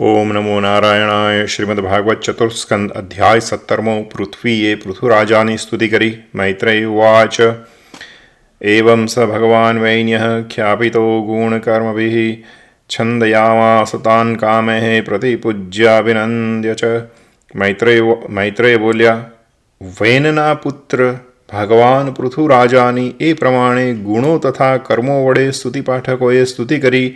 ઓમ નમો નારાયણાય શ્રીમદ ભાગવત ચતુર્સ્કંદ અધ્યાય સત્તરમો પૃથ્વીએ પૃથુરાજાની સ્તુતિ કરી મૈત્રેય ઉવાચ એવં સ ભગવાન વૈન્ય ખ્યાપિતો ગુણકર્મભિ છંદયામાસ તાન કામે પ્રતિપૂજ્યાભિનંદ્ય ચ મૈત્રેય મૈત્રેય બોલ્યા વૈનના પુત્ર ભગવાન પૃથુરાજાની એ પ્રમાણે ગુણો તથા કર્મો વડે સ્તુતિપાઠકોએ સ્તુતિ કરી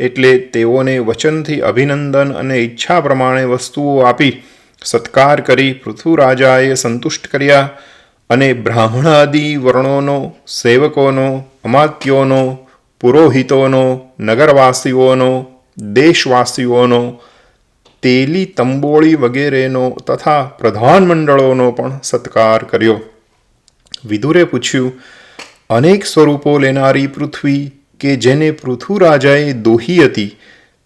એટલે તેઓને વચનથી અભિનંદન અને ઈચ્છા પ્રમાણે વસ્તુઓ આપી, સત્કાર કરી પૃથુરાજાએ સંતુષ્ટ કર્યા અને બ્રાહ્મણાદિ વર્ણોનો, સેવકોનો, અમાત્યોનો, પુરોહિતોનો, નગરવાસીઓનો, દેશવાસીઓનો, તેલી તંબોળી વગેરેનો તથા પ્રધાનમંડળોનો પણ સત્કાર કર્યો. વિદુરે પૂછ્યું, અનેક સ્વરૂપો લેનારી પૃથ્વી કે જેને પૃથુરાજાએ દોહી હતી,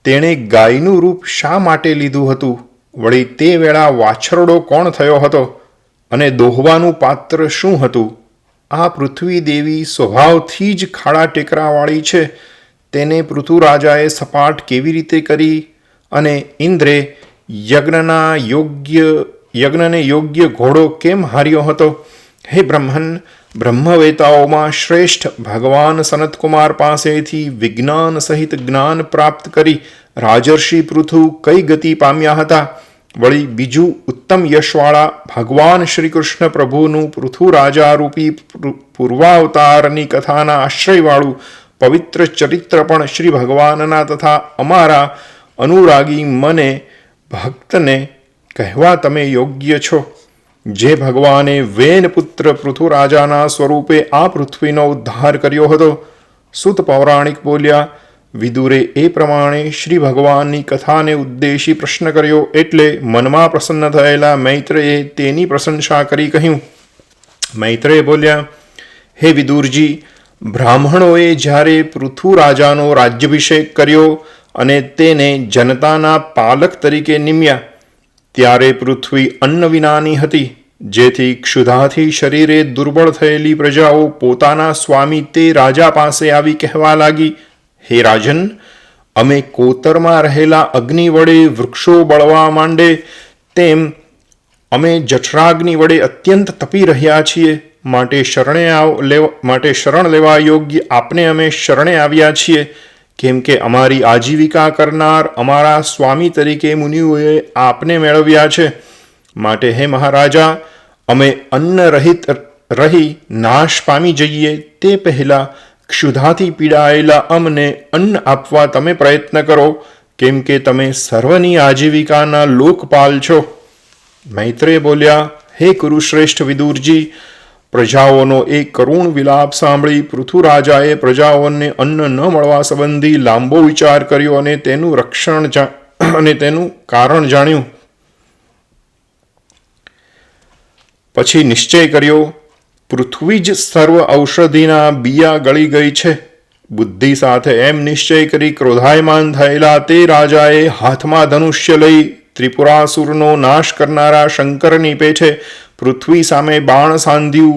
તેણે ગાયનું રૂપ શા માટે લીધું હતું? વળી તે વેળા વાછરડો કોણ થયો હતો? અને દોહવાનું પાત્ર શું હતું? આ પૃથ્વી દેવી સ્વભાવથી જ ખાડા ટેકરાવાળી છે. તેને પૃથુરાજાએ સપાટ કેવી રીતે કરી? અને ઇન્દ્રે, યજ્ઞના યોગ્ય, યજ્ઞને યોગ્ય ઘોડો કેમ હાર્યો હતો? હે બ્રહ્મન, બ્રહ્મવેતાઓમાં શ્રેષ્ઠ ભગવાન સનતકુમાર પાસેથી વિજ્ઞાન સહિત જ્ઞાન પ્રાપ્ત કરી રાજર્ષિ પૃથુ કઈ ગતિ પામ્યા હતા? વળી બીજું ઉત્તમ યશવાળા ભગવાન શ્રી કૃષ્ણ પ્રભુનું પૃથુ રાજારૂપી પૂર્વાવતારની કથાના આશ્રયવાળું પવિત્ર ચરિત્ર પણ શ્રી ભગવાનના તથા અમારા અનુરાગી મને ભક્તને કહેવા તમે યોગ્ય છો. જે ભગવાને વેન પુત્ર પૃથુરાજાના સ્વરૂપે આ પૃથ્વીનો ઉદ્ધાર કર્યો હતો. સુત પૌરાણિક બોલ્યા, વિદુરે એ પ્રમાણે શ્રી ભગવાનની કથાને ઉદ્દેશી પ્રશ્ન કર્યો એટલે મનમાં પ્રસન્ન થયેલા મૈત્રએ તેની પ્રશંસા કરી કહ્યું. મૈત્રેય બોલ્યા, હે વિદુરજી, બ્રાહ્મણોએ જ્યારે પૃથુરાજાનો રાજ્યાભિષેક કર્યો અને તેને જનતાના પાલક તરીકે નિમ્યા ત્યારે પૃથ્વી અન્ન વિનાની હતી. જેથી ક્ષુધાથી શરીરે દુર્બળ થયેલી પ્રજાઓ પોતાના સ્વામી તે રાજા પાસે આવી કહેવા લાગી, હે રાજન, અમે કોતરમાં રહેલા અગ્નિ વડે વૃક્ષો બળવા માંડે, તેમ અમે જઠરાગ્નિ વડે અત્યંત તપી રહ્યા છીએ. માટે શરણે આવ લેવા, માટે શરણ લેવા યોગ્ય આપને અમે શરણે આવ્યા છીએ. કેમ કે અમારી આજીવિકા કરનાર અમારા સ્વામી તરીકે મુનિઓએ આપને મેળવ્યા છે. માટે હે મહારાજા, અમે અન્ન રહિત રહી નાશ પામી જઈએ તે પહેલાં ક્ષુધાથી પીડાયેલા અમને અન્ન આપવા તમે પ્રયત્ન કરો, કેમ કે તમે સર્વની આજીવિકાના લોકપાલ છો. મૈત્રે બોલ્યા, હે કુરુશ્રેષ્ઠ વિદુરજી પ્રજાઓનો એ કરુણ વિલાપ સાંભળી પૃથુરાજાએ પ્રજાઓને અન્ન ન મળવા સંબંધી લાંબો વિચાર કર્યો અને તેનું રક્ષણ અને તેનું કારણ જાણ્યું. પછી નિશ્ચય કર્યો, પૃથ્વી જ સર્વ ઔષધિના બિયા ગળી ગઈ છે. બુદ્ધિ સાથે એમ નિશ્ચય કરી ક્રોધાયમાન થયેલા તે રાજાએ હાથમાં ધનુષ્ય લઈ ત્રિપુરાસુરનો નાશ કરનારા શંકરની પેઠે પૃથ્વી સામે બાણ સાંધ્યું.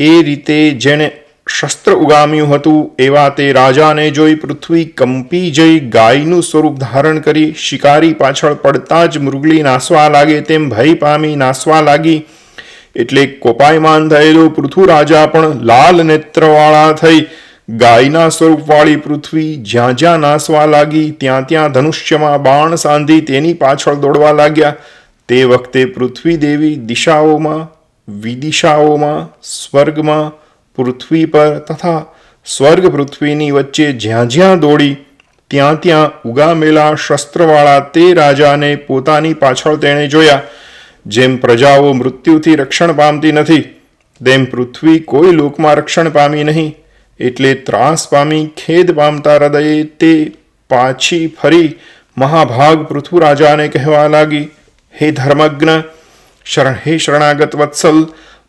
એ રીતે જેણે શસ્ત્ર ઉગામ્યું હતું, એવા તે રાજાને જોઈ પૃથ્વી કંપી જઈ ગાયનું સ્વરૂપ ધારણ કરી શિકારી પાછળ પડતા જ મૃગલી નાસવા લાગે તેમ ભય પામી નાસવા લાગી. એટલે કોપાયમાન થયેલો પૃથુ રાજા પણ લાલ નેત્રવાળા થઈ ગાયના સ્વરૂપવાળી પૃથ્વી જ્યાં જ્યાં નાસવા લાગી, ત્યાં ત્યાં ધનુષ્યમાં બાણ સાંધી તેની પાછળ દોડવા લાગ્યા. તે વખતે પૃથ્વી દેવી દિશાઓમાં, વિદિશાઓમાં, સ્વર્ગમાં, પૃથ્વી પર તથા સ્વર્ગ પૃથ્વીની વચ્ચે જ્યાં જ્યાં દોડી, ત્યાં ત્યાં ઉગામેલા શસ્ત્રવાળા તે રાજાને પોતાની પાછળ તેણે જોયા. જેમ પ્રજાઓ મૃત્યુથી રક્ષણ પામતી નથી, તેમ પૃથ્વી કોઈ લોકમાં રક્ષણ પામી નહીં, એટલે ત્રાસ પામી ખેદ પામતા હૃદયે તે પાછી ફરી મહાભાગ પૃથ્વીરાજાને કહેવા લાગી. હે ધર્મજ્ઞ શરણ હે શરણાગત વત્સલ,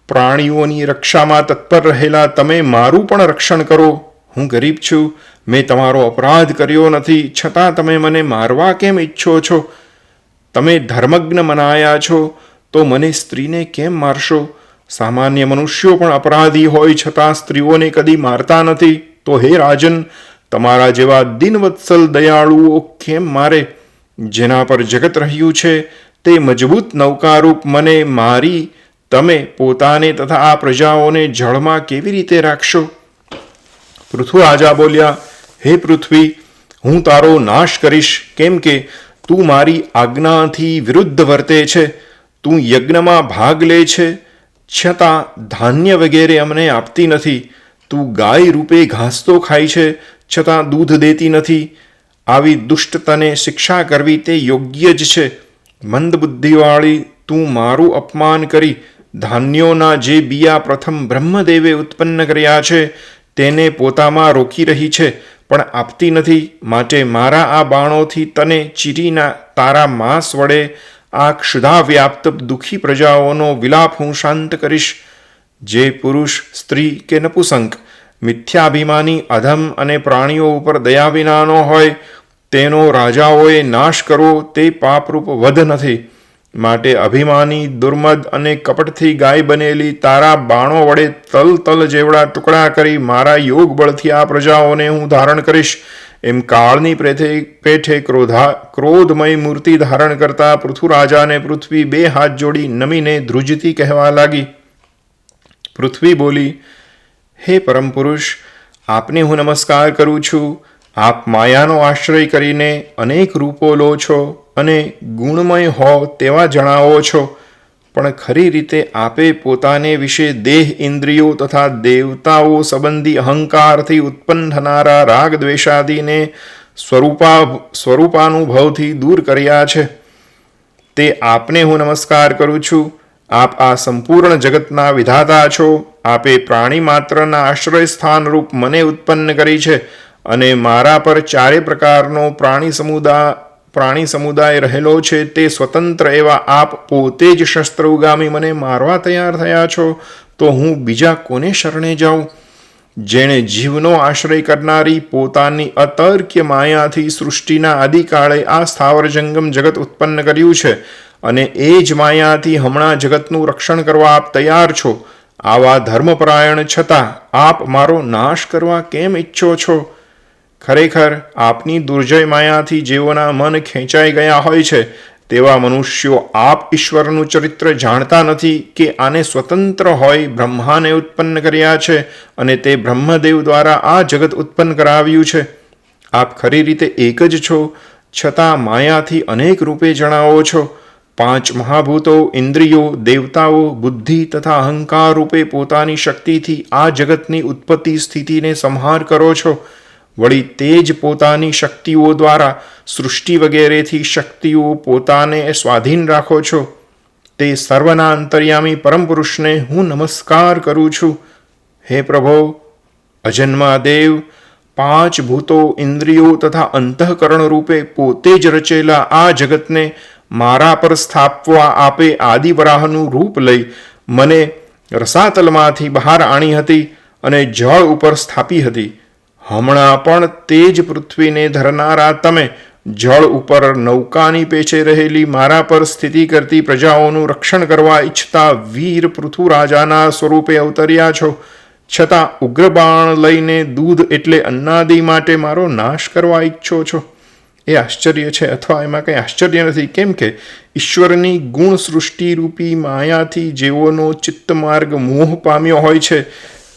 પ્રાણીઓની રક્ષામાં તત્પર રહેલા તમે મારું પણ રક્ષણ કરો. હું ગરીબ છું, મેં તમારો અપરાધ કર્યો નથી, છતાં તમે મને મારવા કેમ ઈચ્છો છો? તમે ધર્મજ્ઞ મનાયા છો, તો મને સ્ત્રીને કેમ મારશો? સામાન્ય મનુષ્યો પણ અપરાધી હોય, છતાં સ્ત્રીઓને કદી મારતા નથી. તો હે રાજન, તમારા જેવા દિનવત્સલ દયાળુઓ કેમ મારે? જેના પર જગત રહ્યું છે તે મજબૂત નૌકારૂપ મને મારી, તમે પોતાને તથા આ પ્રજાઓને જળમાં કેવી રીતે રાખશો? પૃથ્વીરાજા બોલ્યા, હે પૃથ્વી, હું તારો નાશ કરીશ. કેમ કે તું મારી આજ્ઞાથી વિરુદ્ધ વર્તે છે. તું યજ્ઞમાં ભાગ લે છે. છતાં ધાન્ય વગેરે અમને આપતી નથી. તું ગાય રૂપે ઘાસ તો ખાય છે. છતાં દૂધ દેતી નથી. આવી દુષ્ટતાને શિક્ષા કરવી તે યોગ્ય જ છે. મંદબુદ્ધિવાળી તું મારું અપમાન કરી, ધાન્યોના જે બિયા પ્રથમ બ્રહ્મદેવે ઉત્પન્ન કર્યા છે, તેને પોતામાં રોકી રહી છે, પણ આપતી નથી, માટે મારા આ બાણોથી તને ચીરીના તારા માંસ વડે આ ક્ષુધા વ્યાપ્ત દુઃખી પ્રજાઓનો વિલાપ હું શાંત કરીશ. જે પુરુષ, સ્ત્રી કે નપુસંક, મિથ્યાભિમાની અધમ અને પ્રાણીઓ ઉપર દયા વિનાનો હોય તેનો રાજાઓએ નાશ કરવો તે પાપરૂપ વધ નથી. માટે અભિમાની, દુર્મદ અને કપટથી ગાય બનેલી તારા બાણો વડે તલ તલ જેવડા ટુકડા કરી મારા યોગ બળથી આ પ્રજાઓને હું ધારણ કરીશ. એમ કાળની પ્રેથે પેઠે ક્રોધા, ક્રોધમય મૂર્તિ ધારણ કરતા પૃથુરાજાને પૃથ્વી બે હાથ જોડી નમીને ધ્રુજતી કહેવા લાગી. પૃથ્વી બોલી, હે પરમ પુરુષ આપને હું નમસ્કાર કરું છું. આપ માયાનો આશ્રય કરીને અનેક રૂપો લો છો અને ગુણમય હો તેવા જણાવો છો. પણ ખરી રીતે આપે પોતાને વિશે દેહ ઇન્દ્રિયો તથા દેવતાઓ સંબંધી અહંકારથી ઉત્પન્ન થનારા રાગ દ્વેષાદીને સ્વરૂપા સ્વરૂપાનુભવથી દૂર કર્યા છે. તે આપને હું નમસ્કાર કરું છું. આપ આ સંપૂર્ણ જગતના વિધાતા છો. આપે પ્રાણી માત્રના આશ્રય સ્થાનરૂપ મને ઉત્પન્ન કરી છે. અને મારા પર ચારે પ્રકારનો પ્રાણી સમુદાય પ્રાણી સમુદાય રહેલો છે, તે સ્વતંત્ર એવા આપ પોતે જ શસ્ત્ર ઉગામી મને મારવા તૈયાર થયા છો, તો હું બીજા કોને શરણે જાઉં? જેણે જીવનો આશ્રય કરનારી પોતાની અતર્ક્ય માયાથી સૃષ્ટિના આદિકાળે આ સ્થાવર જંગમ જગત ઉત્પન્ન કર્યું છે અને એ જ માયાથી હમણાં જગતનું રક્ષણ કરવા આપ તૈયાર છો. આવા ધર્મપરાયણ છતાં આપ મારો નાશ કરવા કેમ ઈચ્છો છો? ખરેખર આપની દુર્જય માયાથી જેઓના મન ખેંચાઈ ગયા હોય છે, તેવા મનુષ્યો આપ ઈશ્વરનું ચરિત્ર જાણતા નથી કે આને સ્વતંત્ર હોય બ્રહ્માને ઉત્પન્ન કર્યા છે અને તે બ્રહ્મદેવ દ્વારા આ જગત ઉત્પન્ન કરાવ્યું છે. આપ ખરી રીતે એક જ છો, છતાં માયાથી અનેક રૂપે જણાવો છો. પાંચ મહાભૂતો, ઇન્દ્રિયો, દેવતાઓ, બુદ્ધિ તથા અહંકાર રૂપે પોતાની શક્તિથી આ જગતની ઉત્પત્તિ સ્થિતિને સંહાર કરો છો. વળી તે જ પોતાની શક્તિઓ દ્વારા સૃષ્ટિ વગેરેથી શક્તિઓ પોતાને સ્વાધીન રાખો છો. તે સર્વના અંતર્યામી પરમપુરુષને હું નમસ્કાર કરું છું. હે પ્રભો, અજન્માદેવ, પાંચ ભૂતો ઇન્દ્રિયો તથા અંતઃકરણ રૂપે પોતે જ રચેલા આ જગતને મારા પર સ્થાપવા આપે આદિવરાહનું રૂપ લઈ મને રસાતલમાંથી બહાર આણી હતી અને જળ ઉપર સ્થાપી હતી. હમણાં પણ તે જ પૃથ્વીને ધરનારા તમે જળ ઉપર નૌકાની પેચે રહેલી મારા પર સ્થિતિ કરતી પ્રજાઓનું રક્ષણ કરવા ઈચ્છતા વીર પૃથુરાજાના સ્વરૂપે અવતર્યા છો. છતાં ઉગ્રબાણ લઈને દૂધ એટલે અન્નાદિ માટે મારો નાશ કરવા ઈચ્છો છો. એ આશ્ચર્ય છે અથવા એમાં કંઈ આશ્ચર્ય નથી. કેમ કે ઈશ્વરની ગુણ સૃષ્ટિરૂપી માયાથી જેઓનો ચિત્તમાર્ગ મોહ પામ્યો હોય છે,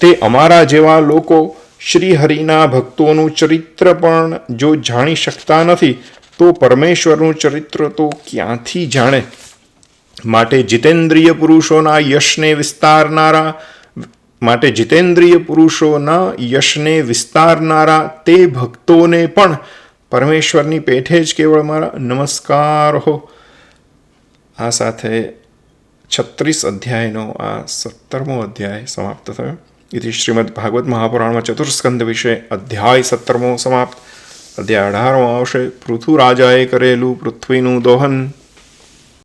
તે અમારા જેવા લોકો શ્રી હરિના ભક્તોનું ચરિત્ર પણ જો જાણી શકતા નથી, તો પરમેશ્વરનું ચરિત્ર તો ક્યાંથી જાણે? માટે જીતેન્દ્રિય પુરુષોના યશને વિસ્તારનારા, માટે જીતેન્દ્રિય પુરુષોના યશને વિસ્તારનારા તે ભક્તોને પણ પરમેશ્વરની પેઠે જ કેવળ મારા નમસ્કાર હો. આ સાથે છત્રીસ અધ્યાયનો આ સત્તરમો અધ્યાય સમાપ્ત થયો. इति श्रीमद्भागवत महापुराण में ચતુર્સ્કંદ વિશે અધ્યાય સત્તરમો સમાપ્ત અધ્યાય અઢારમો આવશે પૃથુ રાજાએ કરેલું પૃથ્વીનું દોહન